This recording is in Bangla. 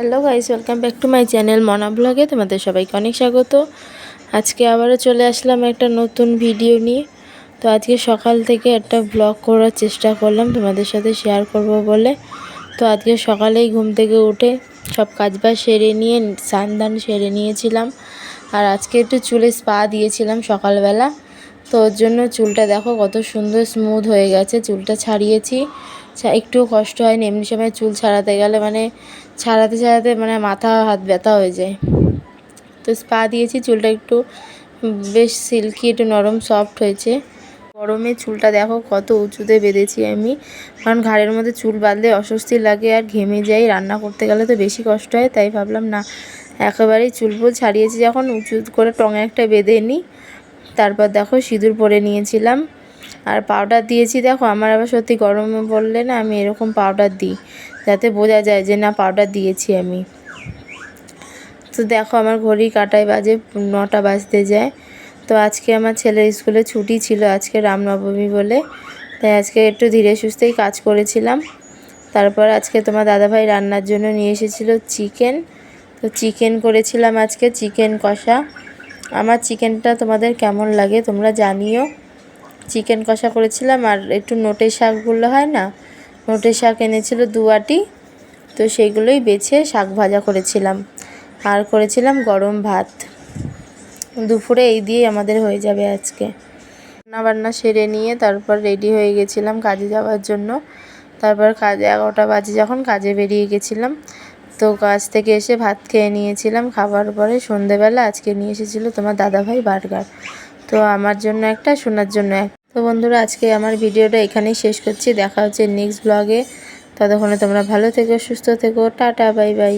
Hello guys, welcome back to my channel Mona ব্লগে তোমাদের সবাইকে অনেক স্বাগত। আজকে আবারও চলে আসলাম একটা নতুন ভিডিও নিয়ে। তো আজকে সকাল থেকে একটা ব্লগ করার চেষ্টা করলাম, তোমাদের সাথে শেয়ার করব বলে। তো আজকে সকালেই ঘুম থেকে উঠে সব কাজবাজ সেরে নিয়ে, স্নান দান সেরে নিয়েছিলাম। আর আজকে একটু চুলে স্পা দিয়েছিলাম সকালবেলা। তো ওর জন্য চুলটা দেখো কত সুন্দর স্মুথ হয়ে গেছে, চুলটা ছাড়িয়েছি। একটুও কষ্ট হয়নি। এমনি সময় চুল ছাড়াতে গেলে মানে ছাড়াতে ছাড়াতে মানে মাথা হাত ব্যথা হয়ে যায়। তো স্পা দিয়েছি, চুলটা একটু বেশ সিল্কি, একটু নরম, সফট হয়েছে। গরমে চুলটা দেখো কত উঁচুতে বেঁধেছি আমি। কারণ ঘাড়ের মধ্যে চুল বাঁধলে অস্বস্তি লাগে আর ঘেমে যাই। রান্না করতে গেলে তো বেশি কষ্ট হয়, তাই ভাবলাম না, একেবারেই চুল ফুল ছাড়িয়েছি। যখন উঁচু করে টঙে একটা বেঁধে নিই, তারপর দেখো সিঁদুর পরে নিয়েছিলাম। আর পাউডার দিয়েছি, দেখো, আমার আবার সত্যি গরমে বললে না, আমি এরকম পাউডার দিই, যাতে বোঝা যায় যে না পাউডার দিয়েছি আমি। তো দেখো, আমার ঘড়ি কাটায় বাজে নটা বাজতে যায়। তো আজকে আমার ছেলের স্কুলে ছুটি ছিল, আজকে রামনবমী বলে। তাই আজকে একটু ধীরে সুস্থেই কাজ করেছিলাম। তারপর আজকে তোমার দাদাভাই রান্নার জন্য নিয়ে এসেছিল চিকেন। তো চিকেন করেছিলাম আজকে, চিকেন কষা। আমার চিকেনটা তোমাদের কেমন লাগে তোমরা জানিও। চিকেন কষা করেছিলাম আর একটু নোটে শাকগুলো হয় না, নোটে শাক এনেছিল দু আটি, তো সেইগুলোই বেছে শাক ভাজা করেছিলাম। আর করেছিলাম গরম ভাত। দুপুরে এই দিয়েই আমাদের হয়ে যাবে আজকে। রান্না বান্না সেরে নিয়ে তারপর রেডি হয়ে গেছিলাম কাজে যাওয়ার জন্য। তারপর কাজে এগারোটা বাজে যখন কাজে বেরিয়ে গেছিলাম, তো কাজ থেকে এসে ভাত খেয়ে নিয়েছিলাম। খাবার পরে সন্ধেবেলা আজকে নিয়ে এসেছিল তোমার দাদাভাই বার্গার। তো আমার জন্য একটা শোনার জন্য এক তো বন্ধুরা, আজকে আমার ভিডিওটা এখানেই শেষ করছি। দেখা হচ্ছে নেক্সট ব্লগে ততক্ষণে তোমরা ভালো থেকো, সুস্থ থেকো। Tata, bye bye.